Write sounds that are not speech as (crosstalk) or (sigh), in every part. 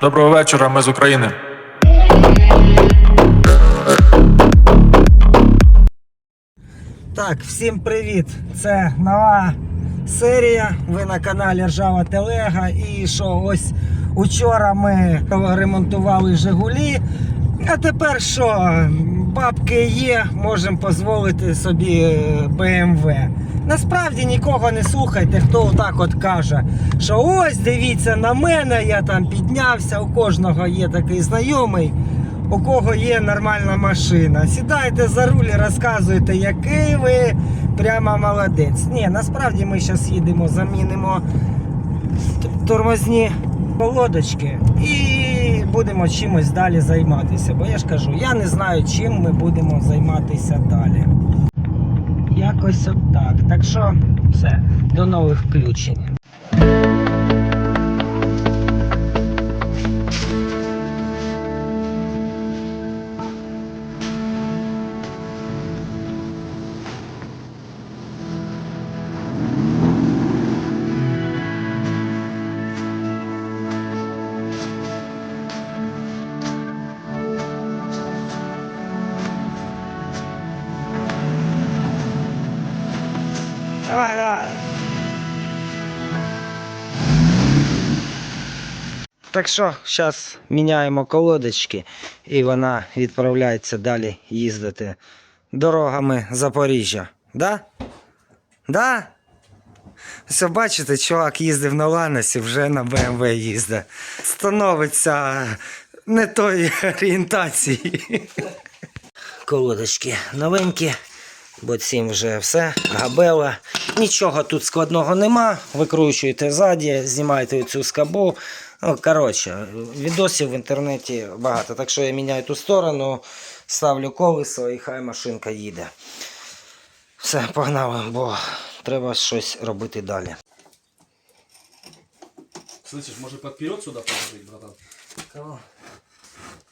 Доброго вечора, ми з України. Так, всім привіт! Це нова серія. Ви на каналі Ржава Телега. І що, ось учора ми ремонтували Жигулі. А тепер що, бабки є, можемо дозволити собі BMW. Насправді нікого не слухайте, хто отак от каже, що ось дивіться на мене, я там піднявся, у кожного є такий знайомий у кого є нормальна машина. Сідайте за руль і розказуйте, який ви прямо молодець. Ні, насправді ми зараз їдемо, замінимо тормозні колодочки і будемо чимось далі займатися. Бо я ж кажу, я не знаю, чим ми будемо займатися далі. Якось от так. Так що все, до нових включень. Давай, давай. Так що, зараз міняємо колодочки і вона відправляється далі їздити дорогами Запоріжжя. Да? Да? Все, бачите, чувак їздив на Ланосі, вже на БМВ їздить. Становиться не тої (laughs) орієнтації. Колодочки новенькі, бо цим вже все, габела. Нічого тут складного нема. Викручуєте ззаді, знімаєте цю скобу. Ну, коротше, відосів в інтернеті багато. Так що я міняю ту сторону, ставлю колесо і хай машинка їде. Все, погнали, бо треба щось робити далі. Слышишь, может подперед сюда положить, братан? Кого?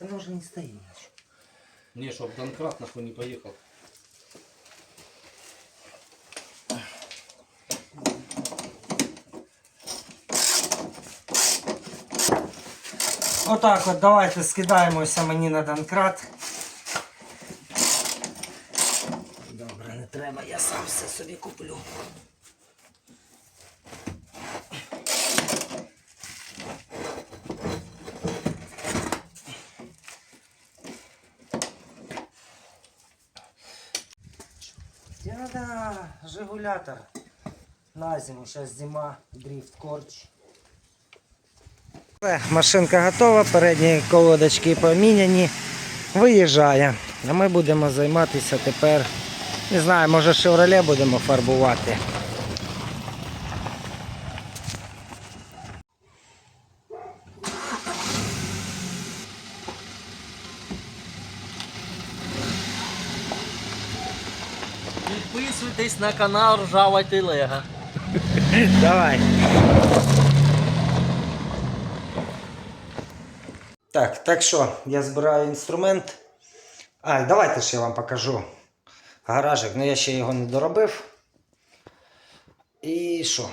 Воно ж не стоїть. Не, чтоб Донкрат нахуй не поехал. Отак от давайте скидаємося мені на Донкрат. Добре, не треба, я сам все собі куплю. Жигулятор. На зиму, сейчас зима, дрифт корч. Все, Машинка готова, передні колодочки поміняні. Виїжджає. А ми будемо займатися тепер. Не знаю, може шевроле будемо фарбувати. Підписуйтесь на канал Ржава Телега. Давай. Так, так що, я збираю інструмент. А, давайте ж я вам покажу гаражик, ну я ще його не доробив. І що?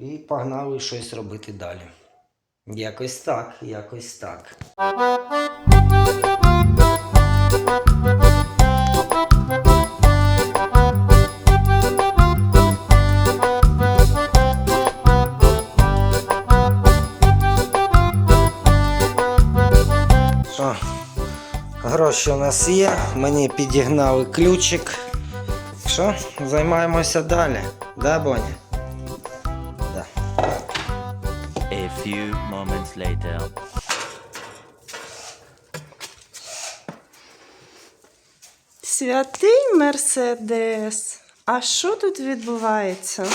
І погнали щось робити далі. Якось так, якось так. Гроші у нас є, мені підігнали ключик. Що? Займаємося далі. Да, Боня? Да. A few moments later. Святий Мерседес. А що тут відбувається?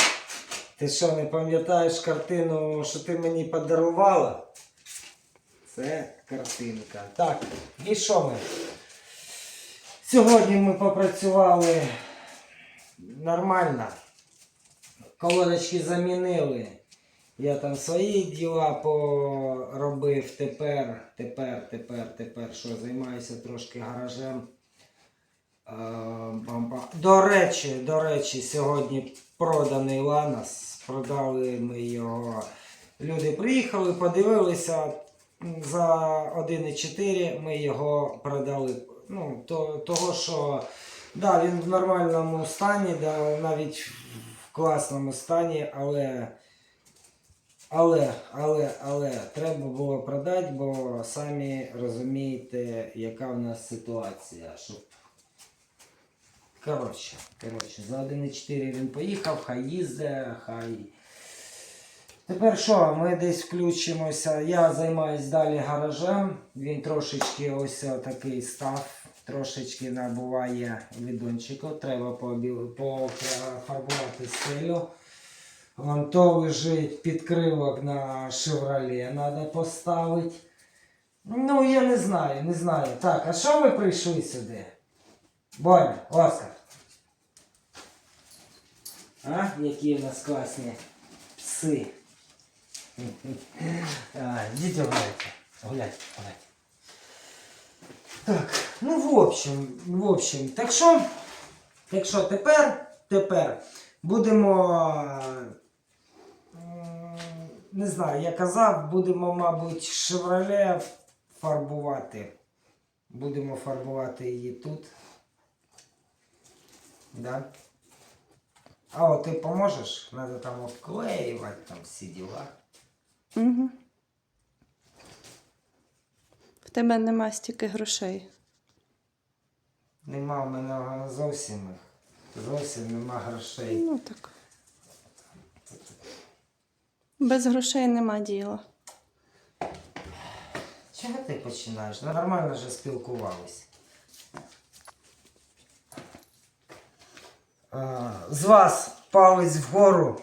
Ти що, не пам'ятаєш картину, що ти мені подарувала? Це картинка. Так, і що ми? Сьогодні ми попрацювали нормально. Колодочки замінили. Я там свої діла поробив. Тепер, тепер, тепер, тепер що займаюся трошки гаражем. До речі, до речі, сьогодні проданий Ланос. Продали ми його. Люди приїхали, подивилися. За 1,4 ми його продали. Ну, то, того, що да, він в нормальному стані, да, навіть в класному стані, але. Але, але, але треба було продати, бо самі розумієте, яка в нас ситуація. Щоб... Коротше, коротше, за 1,4 він поїхав, хай їздить, хай. Тепер що, ми десь включимося. Я займаюсь далі гаражем. Він трошечки ось такий став, трошечки набуває відончику. Треба пофарбувати стелю. Вон то лежить підкрилок на Шевроле, треба поставити. Ну, я не знаю, не знаю. Так, а що ви прийшли сюди? Боня, Оскар. А, які в нас класні пси. (laughs) А, Дітя гуляйте. Гуляйте, гуляйте. Так, ну в общем, в общем, так що, так що тепер, тепер будемо, не знаю, я казав, будемо, мабуть, Chevrolet фарбувати. Будемо фарбувати її тут. Да? А от ти поможеш? Надо там обклеювати там всі діла. Угу. В тебе нема стільки грошей. Нема в мене зовсім їх. Зовсім нема грошей. Ну так. Без грошей нема діла. Чого ти починаєш? Ну, Нормально вже спілкувались. А, З вас палець вгору.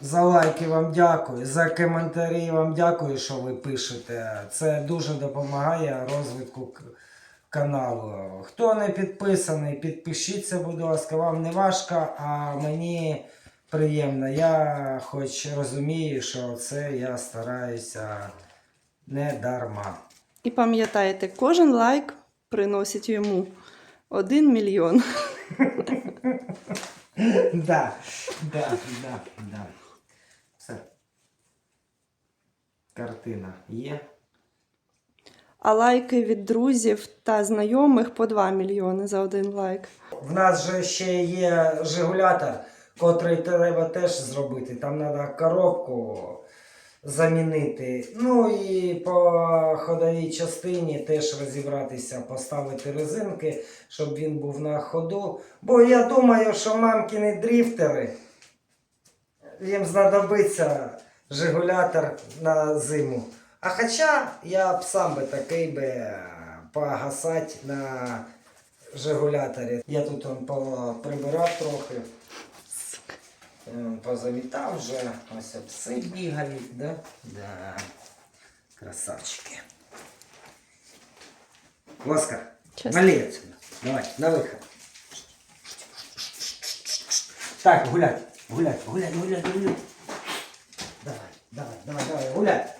За лайки вам дякую, за коментарі вам дякую, що ви пишете. Це дуже допомагає розвитку каналу. Хто не підписаний, підпишіться, будь ласка, вам не важко, а мені приємно. Я хоч розумію, що це я стараюся не дарма. І пам'ятайте, кожен лайк приносить йому один мільйон. (laughs) (laughs) Да, да, да, да. Все. Картина є. А лайки від друзів та знайомих по 2 мільйони за один лайк. В нас же ще є жигулятор, котрий треба теж зробити. Там треба коробку замінити. Ну і по ходовій частині теж розібратися, поставити резинки, щоб він був на ходу. Бо я думаю, що мамкіни дріфтери, їм знадобиться жигулятор на зиму. А хоча я б сам би такий би погасати на жигуляторі. Я тут прибирав трохи. Е, Позавітав вже, ось пси бігають, да? Да. Красавчики. Оскар, вали отсюда. Давай, на виход. Так, гулять, гулять, гулять, гулять, гулять. Давай, давай, давай, давай, гулять.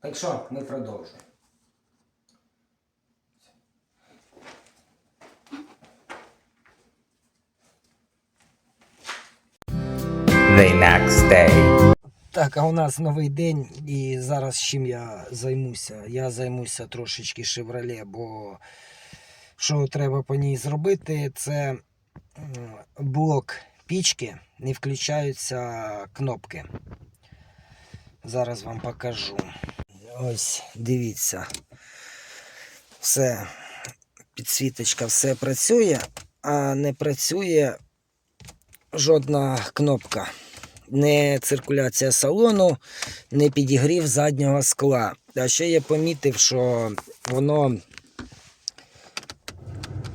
Так що, ми продовжуємо. The next day. Так, а у нас новий день, і зараз чим я займуся? Я займуся трошечки шевроле, бо що треба по ній зробити, це блок пічки, не включаються кнопки. Зараз вам покажу. Ось, дивіться. Все, підсвіточка, все працює, а не працює жодна кнопка не циркуляція салону, не підігрів заднього скла. А ще я помітив, що воно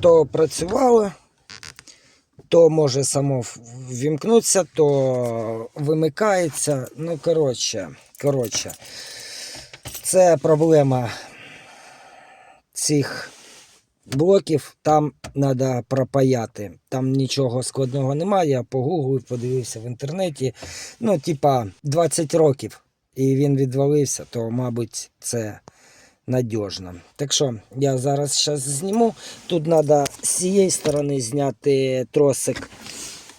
то працювало, то може само в- ввімкнутися, то вимикається. Ну, коротше, коротше, це проблема цих блоків там треба пропаяти. Там нічого складного немає. Я погуглив, подивився в інтернеті. Ну, типа 20 років і він відвалився, то, мабуть, це надіжно. Так що я зараз зараз зніму. Тут треба з цієї сторони зняти тросик,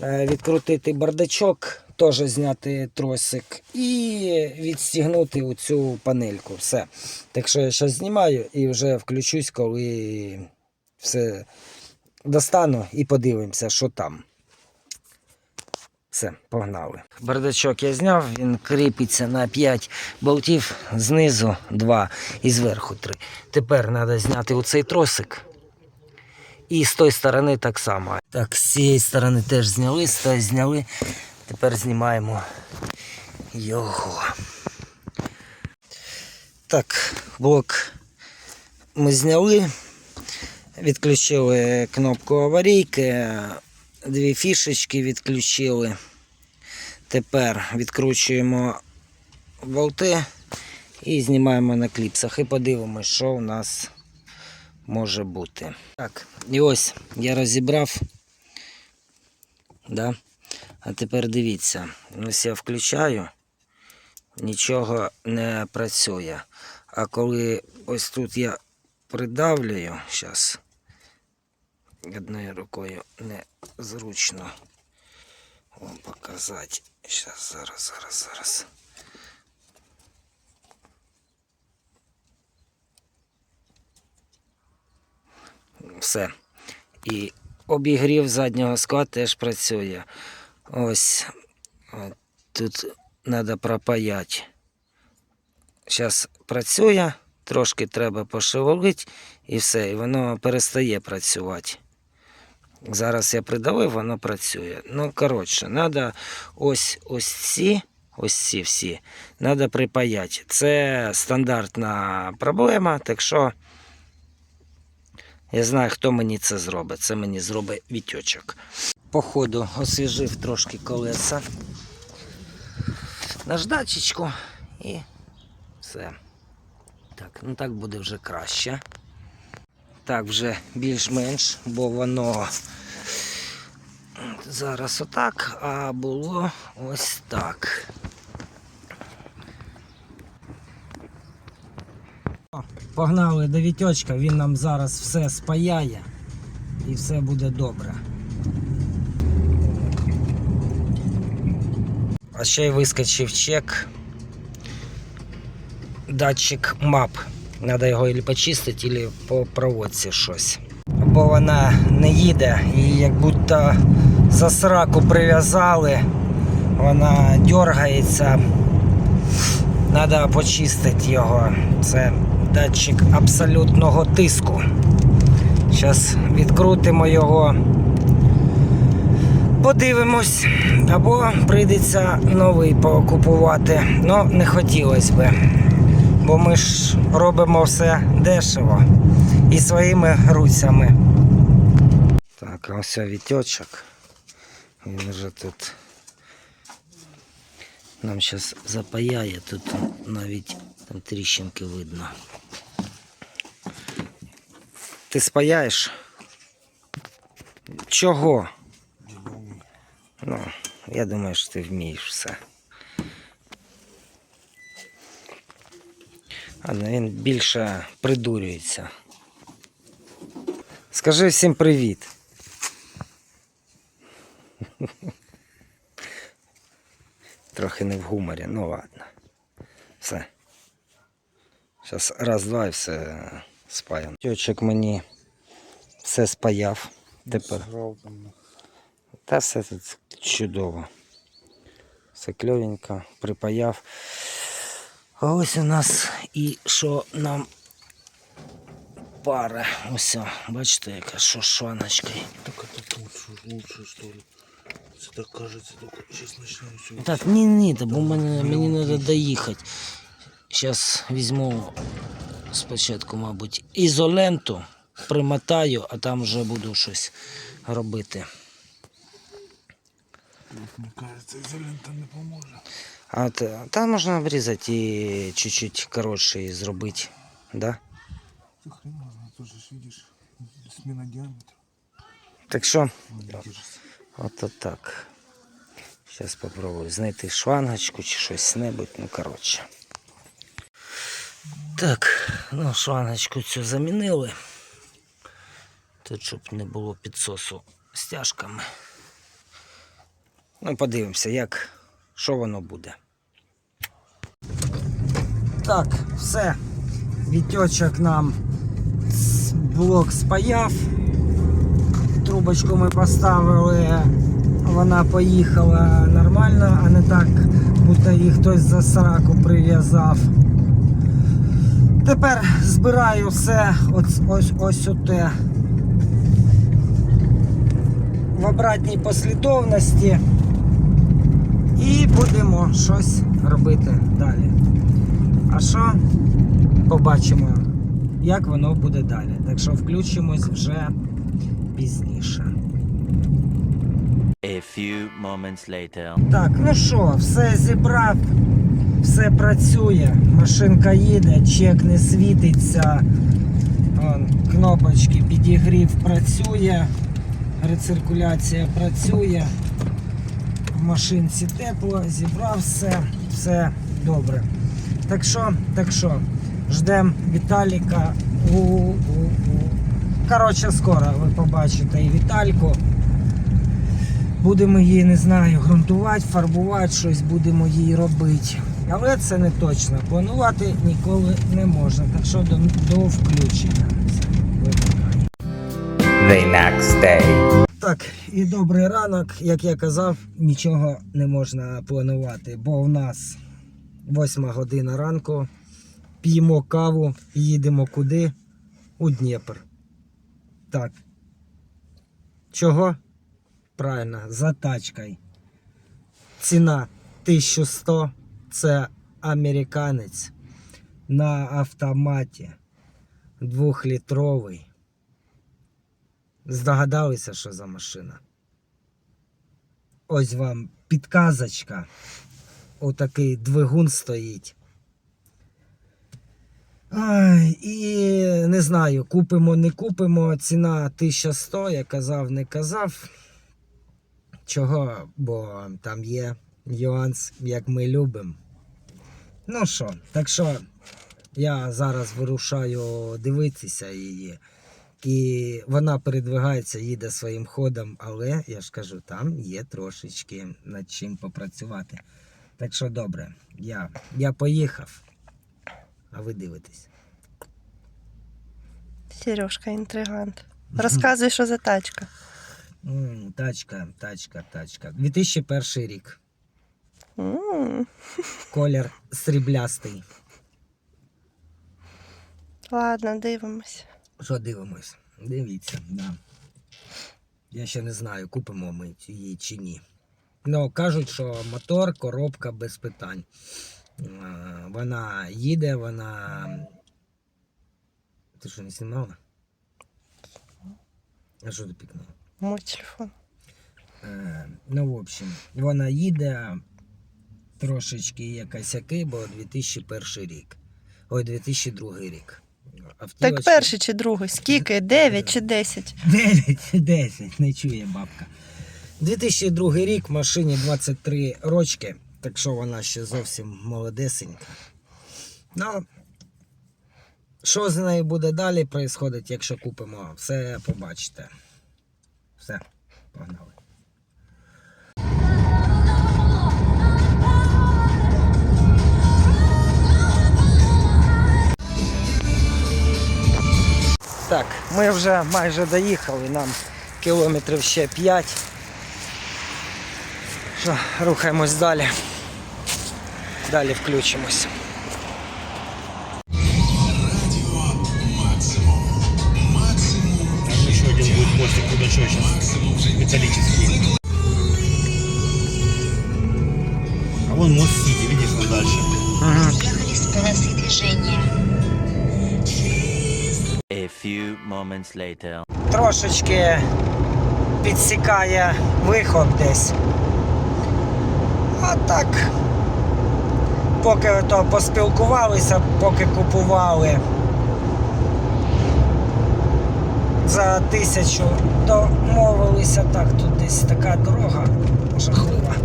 е, відкрутити бардачок. Теж зняти тросик і відстігнути оцю панельку. Все. Так що я зараз знімаю і вже включусь, коли все достану і подивимося, що там. Все, погнали. Бардачок я зняв, він кріпиться на 5 болтів, знизу 2 і зверху 3. Тепер треба зняти оцей тросик. І з тої сторони так само. Так, з цієї сторони теж зняли, з тої зняли. Тепер знімаємо його. Так, блок ми зняли. Відключили кнопку аварійки, дві фішечки відключили. Тепер відкручуємо болти і знімаємо на кліпсах. І подивимось, що у нас може бути. Так, і ось я розібрав. Да? А тепер дивіться, ось я включаю, нічого не працює. А коли ось тут я придавлюю, зараз одною рукою незручно вам показати. Зараз, зараз, зараз, зараз. Все. І обігрів заднього скла теж працює. Ось тут треба пропаяти. Зараз працює, трошки треба пошевелити і все, і воно перестає працювати. Зараз я придавив, воно працює. Ну, коротше, треба ось ось ці, ось ці всі, треба припаяти. Це стандартна проблема, так що я знаю, хто мені це зробить. Це мені зробить вітьочок. Походу освіжив трошки колеса. Наждачечку і все. Так, ну так буде вже краще. Так, вже більш-менш, бо воно зараз отак, а було ось так. Погнали до Вітьочка, він нам зараз все спаяє і все буде добре. А ще й вискочив чек. Датчик мап. Треба його або почистити, або по проводці щось. Бо вона не їде і як будто за сраку прив'язали, вона дергається. Треба почистити його. Це датчик абсолютного тиску. Зараз відкрутимо його. Подивимось, або прийдеться новий покупувати. Ну, не хотілося би. Бо ми ж робимо все дешево і своїми руцями. Так, ось вітьочок. Він вже тут нам зараз запаяє, тут навіть там тріщинки видно. Ти спаяєш? Чого? Ну, я думаю, що ти вмієш все. Ну, він більше придурюється. Скажи всім привіт. (laughs) Трохи не в гуморі, ну ладно. Все. Зараз раз-два і все спаяно. Тьочок мені все спаяв. Тепер. Та все тут чудово. Все кльовенько, припаяв. А ось у нас і що нам пара. Ось, бачите, яка що шваночкою. Так это лучше, лучше что ли? Це так кажется, только сейчас начнем все. Так, ні, ні, та бо мені, мені треба доїхати. Зараз візьму спочатку, мабуть, ізоленту, примотаю, а там вже буду щось робити. Мне кажется, изолента не поможе. А та, там можна обрізати і чуть-чуть коротше і зробити. Да? Ты хрен знает, тоже ж видишь, смена диаметра. Так що, не держится. Ото так. Зараз спробую знайти шлангочку чи щось небудь, ну коротше. Так, ну шлангочку цю замінили. Тут щоб не було підсосу стяжками. Ну, подивимося, як що воно буде. Так, все. Вітьочок нам блок спаяв. Трубочку ми поставили, вона поїхала нормально, а не так, будто її хтось за сраку прив'язав. Тепер збираю все ось ось ось оте в обратній послідовності і будемо щось робити далі. А що побачимо, як воно буде далі. Так що включимось вже пізніше. A few moments later. Так, ну що, все зібрав, все працює, машинка їде, чек не світиться. Вон, кнопочки підігрів працює, рециркуляція працює. В машинці тепло, зібрав все, все добре. Так що, так що, ждемо Віталіка. У-у-у. Коротше, скоро ви побачите і Вітальку. Будемо її, не знаю, ґрунтувати, фарбувати, щось будемо їй робити. Але це не точно. Планувати ніколи не можна. Так що до, до включення. The next day. Так, і добрий ранок. Як я казав, нічого не можна планувати, бо в нас 8 година ранку. П'ємо каву, їдемо куди? У Дніпр. Так. Чого? Правильно, за тачкою. Ціна 1100. Це американець на автоматі. Двохлітровий. Здогадалися, що за машина? Ось вам підказочка. Отакий двигун стоїть. Ай, і не знаю, купимо, не купимо. Ціна 1100, я казав, не казав. Чого? Бо там є нюанс, як ми любимо. Ну що, так що я зараз вирушаю дивитися її. І вона передвигається, їде своїм ходом, але я ж кажу, там є трошечки над чим попрацювати. Так що добре, я, я поїхав, а ви дивитесь. Сережка, інтригант. Розказуй, що за тачка. Тачка, тачка, тачка. 2001 рік. Колір сріблястий. Ладно, дивимось. Що дивимось? Дивіться, да. Я ще не знаю, купимо ми її чи ні. Ну, кажуть, що мотор, коробка без питань. Вона їде, вона. Ти що не знімала? А що ти пікнула? Мой телефон. Ну, в общем, вона їде трошечки є косяки, бо 2001 рік. Ой, 2002 рік. Так Автівочка- перший чи другий? Скільки? 9 чи 10? 9, 10, не чує бабка. 2002 рік, машині 23 рочки, так що вона ще зовсім молодесенька. Ну, що з нею буде далі происходить, якщо купимо, все побачите. Все, погнали. Так, ми вже майже доїхали, нам кілометрів ще 5. Що, рухаємось далі. Далі включимось. Moments later. Трошечки підсікає виход десь. А так, поки то поспілкувалися, поки купували за тисячу домовилися. Так, тут десь така дорога жахлива.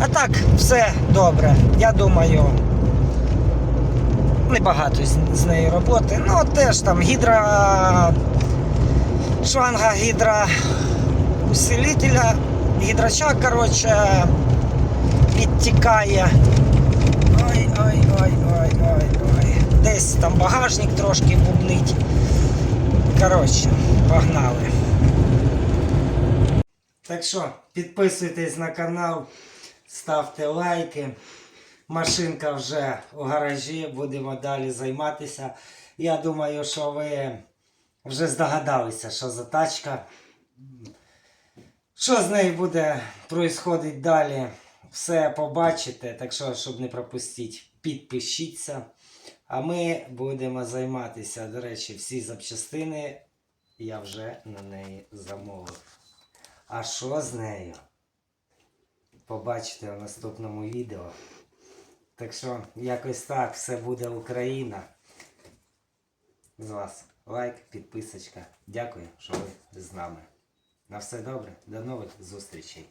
А так, все добре. Я думаю, небагато з, з нею роботи. Ну, теж там гідра. Шланга гідра усилителя, гідрача, коротше, підтікає. Ой, ой, ой, ой, ой, ой. Десь там багажник трошки бубнить. Коротше, погнали. Так що, підписуйтесь на канал, ставте лайки. Машинка вже у гаражі, будемо далі займатися. Я думаю, що ви вже здогадалися, що за тачка. Що з нею буде происходить далі, все побачите. Так що, щоб не пропустити, підпишіться. А ми будемо займатися. До речі, всі запчастини я вже на неї замовив. А що з нею? Побачите в наступному відео. Так що, якось так, все буде Україна. З вас лайк, підписочка. Дякую, що ви з нами. На все добре, до нових зустрічей.